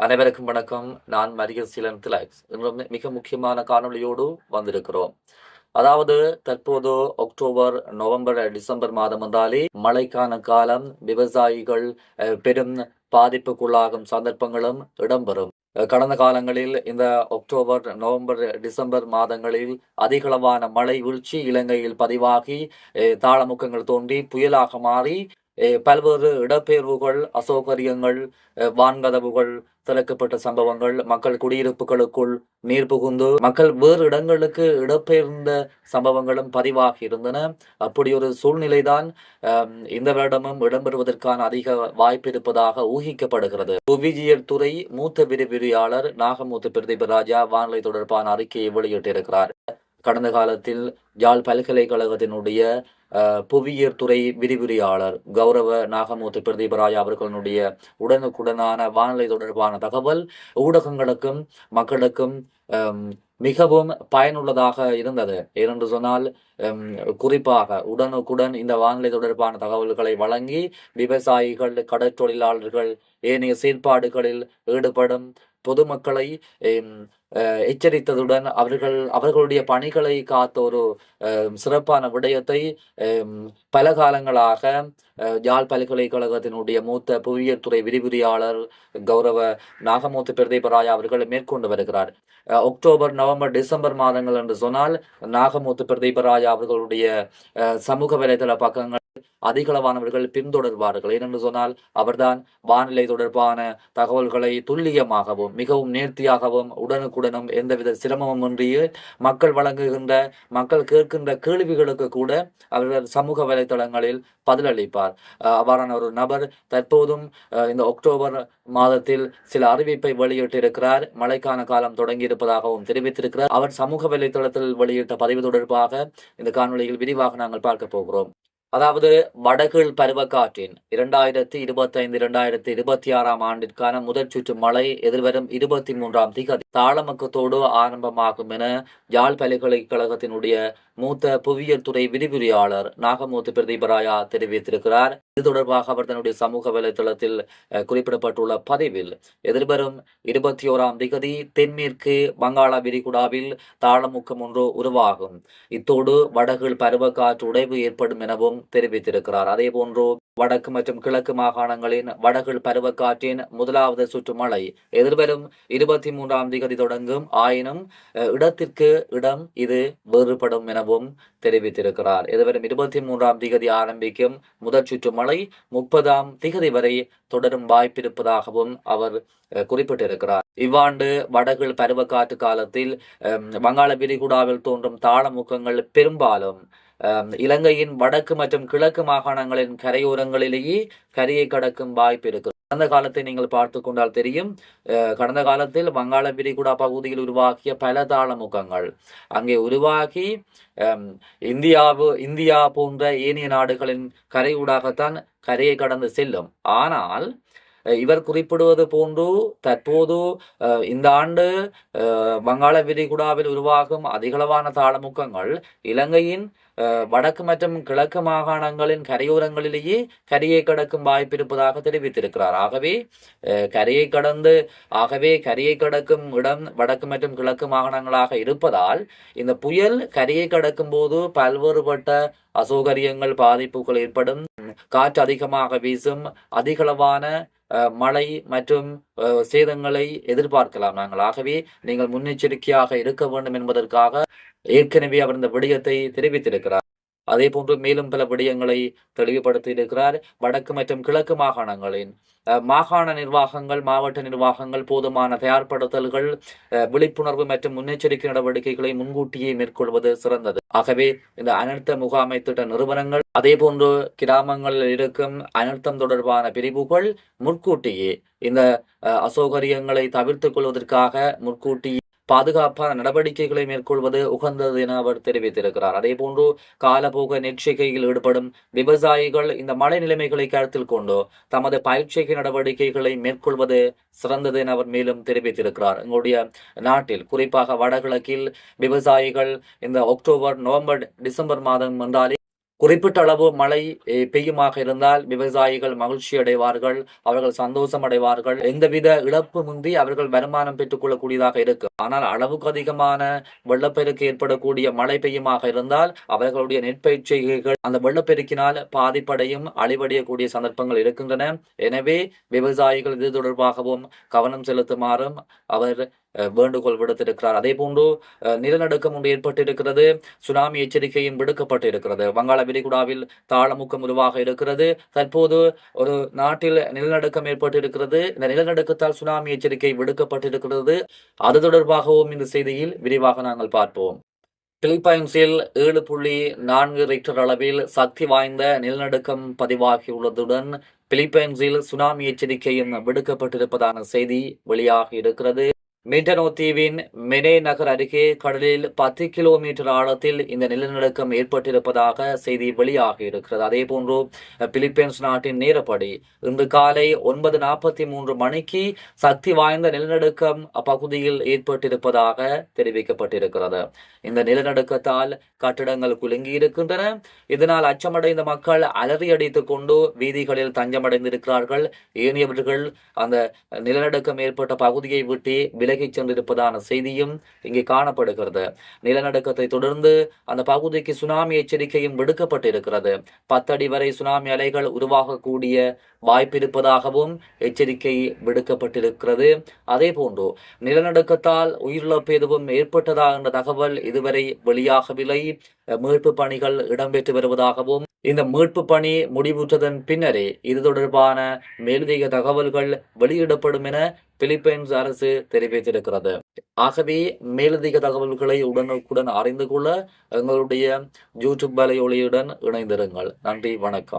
அனைவருக்கும் வணக்கம். நான் மரிய சீலன் இன்று மிக முக்கியமான காணொலியோடு வந்திருக்கிறோம். அதாவது தற்போது அக்டோபர் நவம்பர் டிசம்பர் மாதம் வந்தாலே மழைக்கான காலம் விவசாயிகள் அஹ், பெரும் பாதிப்புக்குள்ளாகும் சந்தர்ப்பங்களும் இடம்பெறும். கடந்த காலங்களில் இந்த அக்டோபர் நவம்பர் டிசம்பர் மாதங்களில் அதிகளவான மழை வீழ்ச்சி இலங்கையில் பதிவாகி அஹ், தாளமுக்கங்கள் தோன்றி புயலாக மாறி பல்வேறு இடப்பெயர்வுகள் அசௌகரியங்கள் வான்கதவுகள் திறக்கப்பட்ட சம்பவங்கள் மக்கள் குடியிருப்புகளுக்குள் நீர் புகுந்து மக்கள் வேறு இடங்களுக்கு இடம்பெயர்ந்த சம்பவங்களும் பதிவாகி இருந்தன அப்படி ஒரு சூழ்நிலைதான் இந்த வருடமும் இடம்பெறுவதற்கான அதிக வாய்ப்பு இருப்பதாக ஊகிக்கப்படுகிறது புவிஜியல் துறை மூத்த விரிவிரியாளர் நாகமூத்த பிரதீப ராஜா வானிலை தொடர்பான அறிக்கையை வெளியிட்டிருக்கிறார் கடந்த காலத்தில் யாழ் பல்கலைக்கழகத்தினுடைய அஹ், புவியியல் துறை விரிவுரையாளர் கௌரவ நாகமூர்த்தி பிரதீபராயா அவர்களுடைய உடனுக்குடனான வானிலை தொடர்பான தகவல் ஊடகங்களுக்கும் மக்களுக்கும் மிகவும் பயனுள்ளதாக இருந்தது. ஏனென்று சொன்னால் குறிப்பாக உடனுக்குடன் இந்த வானிலை தொடர்பான தகவல்களை வழங்கி விவசாயிகள் கடற்தொழிலாளர்கள் ஏனைய செயற்பாடுகளில் ஈடுபடும் பொதுமக்களை எச்சரித்ததுடன் அவர்கள் அவர்களுடைய பணிகளை காத்த ஒரு அஹ், சிறப்பான விடயத்தை பல காலங்களாக அஹ், யாழ் பல்கலைக்கழகத்தினுடைய மூத்த புவியியல் துறை விரிவுரையாளர் கௌரவ நாகமூர்த்தி பிரதீபராயா அவர்கள் மேற்கொண்டு வருகிறார். அஹ், அக்டோபர் நவம்பர் டிசம்பர் மாதங்கள் என்று சொன்னால் நாகமூர்த்தி பிரதீபராயா அவர்களுடைய அஹ், சமூக வலைதள பக்கங்கள் அதிகளவானவர்கள் பின்தொடர்வார்கள். ஏனென்று சொன்னால் அவர்தான் வானிலை தொடர்பான தகவல்களை துல்லியமாகவும் மிகவும் நேர்த்தியாகவும் உடனுக்குடனும் எந்தவித சிரமமும் இன்றியே மக்கள் வழங்குகின்ற மக்கள் கேட்கின்ற கேள்விகளுக்கு கூட அவர்கள் சமூக வலைதளங்களில் பதிலளிப்பார். அஹ் அவ்வாறான ஒரு நபர் தற்போதும் அஹ் இந்த அக்டோபர் மாதத்தில் சில அறிவிப்பை வெளியிட்டிருக்கிறார். மழைக்கான காலம் தொடங்கி இருப்பதாகவும் தெரிவித்திருக்கிறார். அவர் சமூக வலைதளத்தில் வெளியிட்ட பதிவு தொடர்பாக இந்த காணொலியில் விரிவாக நாங்கள் பார்க்க போகிறோம். அதாவது வடகிழ் பருவக்காற்றின் இரண்டாயிரத்தி இருபத்தி ஐந்து இரண்டாயிரத்தி இருபத்தி ஆறாம் ஆண்டிற்கான முதற் சுற்று மழை எதிர்வரும் இருபத்தி மூன்றாம் திகதி. தாளமக்கத்தோடு ஆரம்பமாகும் என யாழ் பல்கலைக்கழகத்தினுடைய மூத்த புவியியல் துறை விரிவுரையாளர் நாகமூர்த்தி பிரதீபராயா தெரிவித்திருக்கிறார். இது தொடர்பாக அவர் தன்னுடைய சமூக வலைதளத்தில் அஹ், குறிப்பிடப்பட்டுள்ள பதிவில் எதிர்வரும் இருபத்தி ஓராம் திகதி தென்மேற்கு வங்காள விரிகுடாவில் தாளமுக்கம் ஒன்று உருவாகும். இத்தோடு வடகிழ் பருவக்காற்று உடைவு ஏற்படும் எனவும் தெரிவித்திருக்கிறார். அதேபோன்று வடக்கு மற்றும் கிழக்கு மாகாணங்களின் வடகிழ் பருவக்காற்றின் முதலாவது சுற்று மழை எதிர்வரும் இருபத்தி மூன்றாம் திகதி தொடங்கும் ஆயினும் இடத்திற்கு இடம் இது வேறுபடும் எனவும் தெரிவித்திருக்கிறார். எதிர்வரும் இருபத்தி மூன்றாம் திகதி ஆரம்பிக்கும் முதற் சுற்று மழை முப்பதாம் திகதி வரை தொடரும் வாய்ப்பிருப்பதாகவும் அவர் அஹ், குறிப்பிட்டிருக்கிறார். இவ்வாண்டு வடகிழ் பருவக்காற்று காலத்தில் வங்காள விரிகுடாவில் தோன்றும் தாளமுக்கங்கள் பெரும்பாலும் இலங்கையின் வடக்கு மற்றும் கிழக்கு மாகாணங்களின் கரையோரங்களிலேயே கரையை கடக்கும் வாய்ப்பு இருக்கிறது. கடந்த காலத்தை நீங்கள் பார்த்து கொண்டால் தெரியும் கடந்த காலத்தில் வங்காள விரிகுடா பகுதியில் உருவாக்கிய பல தாளமுகங்கள். அங்கே உருவாகி இந்தியாவு இந்தியா போன்ற ஏனைய நாடுகளின் கரை ஊடாகத்தான் கரையை கடந்து செல்லும். ஆனால் இவர் குறிப்பிடுவது போன்று தற்போது இந்த ஆண்டு வங்காள விரிகுடாவில் உருவாகும் அதிகளவான தாளமுக்கங்கள் இலங்கையின் வடக்கு மற்றும் கிழக்கு மாகாணங்களின் கரையோரங்களிலேயே கரையை கடக்கும் வாய்ப்பு இருப்பதாக தெரிவித்திருக்கிறார். ஆகவே அஹ், கரையை கடந்து ஆகவே கரையை கடக்கும் இடம் வடக்கு மற்றும் கிழக்கு மாகாணங்களாக இருப்பதால் இந்த புயல் கரையை கடக்கும் போது பல்வேறுபட்ட அசௌகரியங்கள் பாதிப்புகள் ஏற்படும். காற்று அதிகமாக வீசும் அதிகளவான அஹ், மழை மற்றும் அஹ், சேதங்களை எதிர்பார்க்கலாம் நாங்கள். ஆகவே நீங்கள் முன்னெச்சரிக்கையாக இருக்க வேண்டும் என்பதற்காக ஏற்கனவே அவர் இந்த விடயத்தை தெரிவித்திருக்கிறார். அதே போன்று மேலும் பல விடயங்களை தெளிவுபடுத்தி இருக்கிறார் வடக்கு மற்றும் கிழக்கு மாகாணங்களின் மாகாண நிர்வாகங்கள் மாவட்ட நிர்வாகங்கள் போதுமான தயார்படுத்தல்கள் விழிப்புணர்வு மற்றும் முன்னெச்சரிக்கை நடவடிக்கைகளை முன்கூட்டியே மேற்கொள்வது சிறந்தது. ஆகவே இந்த அனர்த்த முகாமை திட்ட நிறுவனங்கள் அதே போன்று கிராமங்களில் இருக்கும் அனர்த்தம் தொடர்பான பிரிவுகள் முன்கூட்டியே இந்த அஹ், அசௌகரியங்களை தவிர்த்துக் கொள்வதற்காக முன்கூட்டியே பாதுகாப்பான நடவடிக்கைகளை மேற்கொள்வது உகந்தது என அவர் தெரிவித்திருக்கிறார். அதேபோன்று காலபோக நெற்றிகையில் ஈடுபடும் விவசாயிகள் இந்த மழை நிலைமைகளை கருத்தில் கொண்டு தமது பயிற்சிகை நடவடிக்கைகளை மேற்கொள்வது சிறந்தது என அவர் மேலும் தெரிவித்திருக்கிறார். எங்களுடைய நாட்டில் குறிப்பாக வடகிழக்கில் விவசாயிகள் இந்த அக்டோபர் நவம்பர் டிசம்பர் மாதம் என்றாலே குறிப்பிட்ட அளவு மழை பெய்யுமாக இருந்தால் விவசாயிகள் மகிழ்ச்சி அடைவார்கள் அவர்கள் சந்தோஷம் அடைவார்கள். எந்தவித இழப்பு முந்தி அவர்கள் வருமானம் பெற்றுக் கொள்ளக்கூடியதாக இருக்கும். ஆனால் அளவுக்கு அதிகமான வெள்ளப்பெருக்கு ஏற்படக்கூடிய மழை பெய்யுமாக இருந்தால் அவர்களுடைய நெற்பயிற்சிகள் அந்த வெள்ளப்பெருக்கினால் பாதிப்படையும் அழிவடையக்கூடிய சந்தர்ப்பங்கள் இருக்கின்றன. எனவே விவசாயிகள் இது தொடர்பாகவும் கவனம் செலுத்துமாறும் அவர் வேண்டுகோள் விடுத்திருக்கிறார். அதே போன்று அஹ், நிலநடுக்கம் ஒன்று ஏற்பட்டிருக்கிறது. சுனாமி எச்சரிக்கையும் விடுக்கப்பட்டு இருக்கிறது வங்காள விரிகுடாவில் தாளமுக்கம் உருவாக இருக்கிறது. தற்போது ஒரு நாட்டில் நிலநடுக்கம் ஏற்பட்டிருக்கிறது. இந்த நிலநடுக்கத்தால் சுனாமி எச்சரிக்கை விடுக்கப்பட்டிருக்கிறது. அது தொடர்பாகவும் இந்த செய்தியில் விரிவாக நாங்கள் பார்ப்போம். பிலிப்பைன்ஸில் ஏழு புள்ளி நான்கு ரிக்டர் அளவில் சக்தி வாய்ந்த நிலநடுக்கம் பதிவாகியுள்ளதுடன் பிலிப்பைன்ஸில் சுனாமி எச்சரிக்கையும் விடுக்கப்பட்டிருப்பதான செய்தி வெளியாகி இருக்கிறது. மிண்டனோ தீவின் மெனே நகர் அருகே கடலில் பத்து கிலோமீட்டர் ஆழத்தில் இந்த நிலநடுக்கம் ஏற்பட்டிருப்பதாக செய்தி வெளியாகி இருக்கிறது. அதே போன்று பிலிப்பைன்ஸ் நாட்டின் நேரப்படி இன்று காலை ஒன்பது நாற்பத்தி மூன்று மணிக்கு சக்தி வாய்ந்த நிலநடுக்கம் அப்பகுதியில் ஏற்பட்டிருப்பதாக தெரிவிக்கப்பட்டிருக்கிறது. இந்த நிலநடுக்கத்தால் கட்டிடங்கள் குலுங்கி இருக்கின்றன இதனால் அச்சமடைந்த மக்கள் அலறி அடித்துக் கொண்டு வீதிகளில் தஞ்சமடைந்திருக்கிறார்கள். ஏனையவர்கள் அந்த நிலநடுக்கம் ஏற்பட்ட பகுதியை விட்டு விலகிச் சென்றிருப்பதான செய்தியும் இங்கே காணப்படுகிறது. நிலநடுக்கத்தை தொடர்ந்து அந்த பகுதிக்கு சுனாமி எச்சரிக்கையும் விடுக்கப்பட்டிருக்கிறது. பத்தடி வரை சுனாமி அலைகள் உருவாகக்கூடிய வாய்ப்பிருப்பதாகவும் எச்சரிக்கை விடுக்கப்பட்டிருக்கிறது. அதே போன்று நிலநடுக்கத்தால் உயிரிழப்பு எதுவும் ஏற்பட்டதா என்ற தகவல் இதுவரை வெளியாகவில்லை. மீட்பு பணிகள் இடம்பெற்று வருவதாகவும் இந்த மீட்பு பணி முடிவுற்றதன் பின்னரே இது தொடர்பான மேலதிக தகவல்கள் வெளியிடப்படும் என பிலிப்பைன்ஸ் அரசு தெரிவித்திருக்கிறது. ஆகவே மேலதிக தகவல்களை உடனுக்குடன் அறிந்து கொள்ள எங்களுடைய யூடியூப் வலையொலியுடன் இணைந்திருங்கள். நன்றி வணக்கம்.